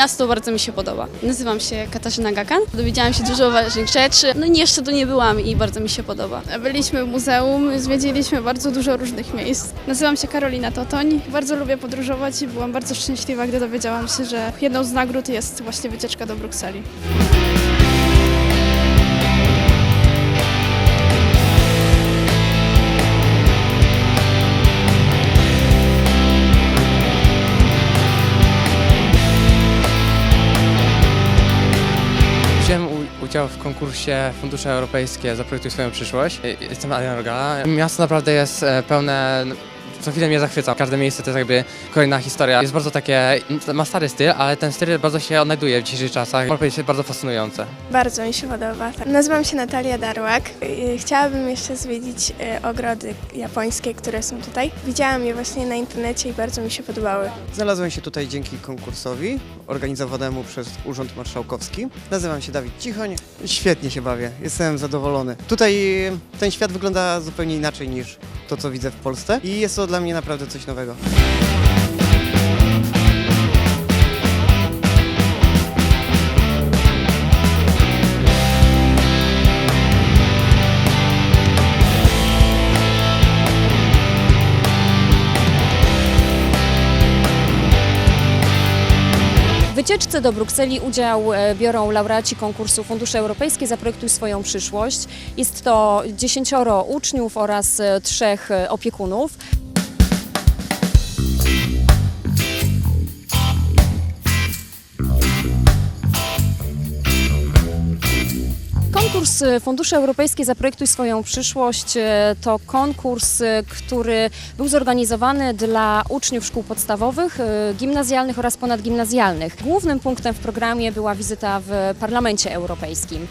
miasto bardzo mi się podoba. Nazywam się Katarzyna Gakan. Dowiedziałam się dużo ważnych rzeczy. No i jeszcze tu nie byłam i bardzo mi się podoba. Byliśmy w muzeum, zwiedziliśmy bardzo dużo różnych miejsc. Nazywam się Karolina Totoń. Bardzo lubię podróżować i byłam bardzo szczęśliwa, gdy dowiedziałam się, że jedną z nagród jest właśnie wycieczka do Brukseli. Udział w konkursie Fundusze Europejskie Zaprojektuj swoją przyszłość. Jestem Adrian Rogala. Miasto naprawdę jest e, pełne... Co chwilę mnie zachwyca. Każde miejsce to jest jakby kolejna historia. Jest bardzo takie... ma stary styl, ale ten styl bardzo się odnajduje w dzisiejszych czasach. Można powiedzieć, że bardzo fascynujące. Bardzo mi się podoba. Nazywam się Natalia Darłak. Chciałabym jeszcze zwiedzić y, ogrody japońskie, które są tutaj. Widziałam je właśnie na internecie i bardzo mi się podobały. Znalazłem się tutaj dzięki konkursowi organizowanemu przez Urząd Marszałkowski. Nazywam się Dawid Cichoń. Świetnie się bawię, jestem zadowolony. Tutaj ten świat wygląda zupełnie inaczej niż to, co widzę w Polsce i jest to dla mnie naprawdę coś nowego. W wycieczce do Brukseli udział e, biorą laureaci konkursu Fundusze Europejskie Zaprojektuj swoją przyszłość. Jest to dziesięcioro uczniów oraz e, trzech e, opiekunów. Konkurs e, Fundusze Europejskie Zaprojektuj swoją przyszłość e, to konkurs, e, który był zorganizowany dla uczniów szkół podstawowych, gimnazjalnych oraz ponadgimnazjalnych. Głównym punktem w programie była wizyta w Parlamencie Europejskim.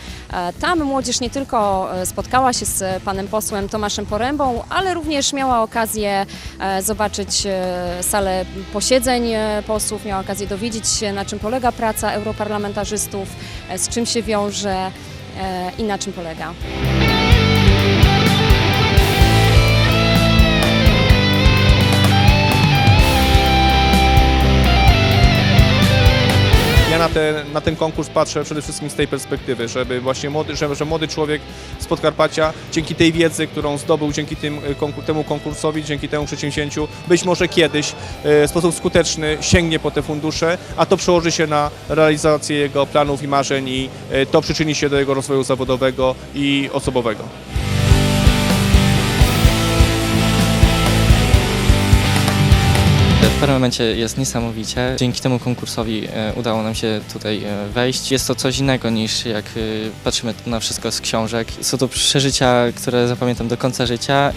Tam młodzież nie tylko spotkała się z panem posłem Tomaszem Porębą, ale również miała okazję zobaczyć salę posiedzeń posłów, miała okazję dowiedzieć się, na czym polega praca europarlamentarzystów, z czym się wiąże i na czym polega. Na ten, na ten konkurs patrzę przede wszystkim z tej perspektywy, żeby właśnie młody, że, że młody człowiek z Podkarpacia dzięki tej wiedzy, którą zdobył dzięki tym, y, konkur, temu konkursowi, dzięki temu przedsięwzięciu, być może kiedyś y, w sposób skuteczny sięgnie po te fundusze, a to przełoży się na realizację jego planów i marzeń i y, to przyczyni się do jego rozwoju zawodowego i osobowego. W parlamencie jest niesamowicie. Dzięki temu konkursowi e, udało nam się tutaj e, wejść. Jest to coś innego niż jak e, patrzymy na wszystko z książek. Są to przeżycia, które zapamiętam do końca życia.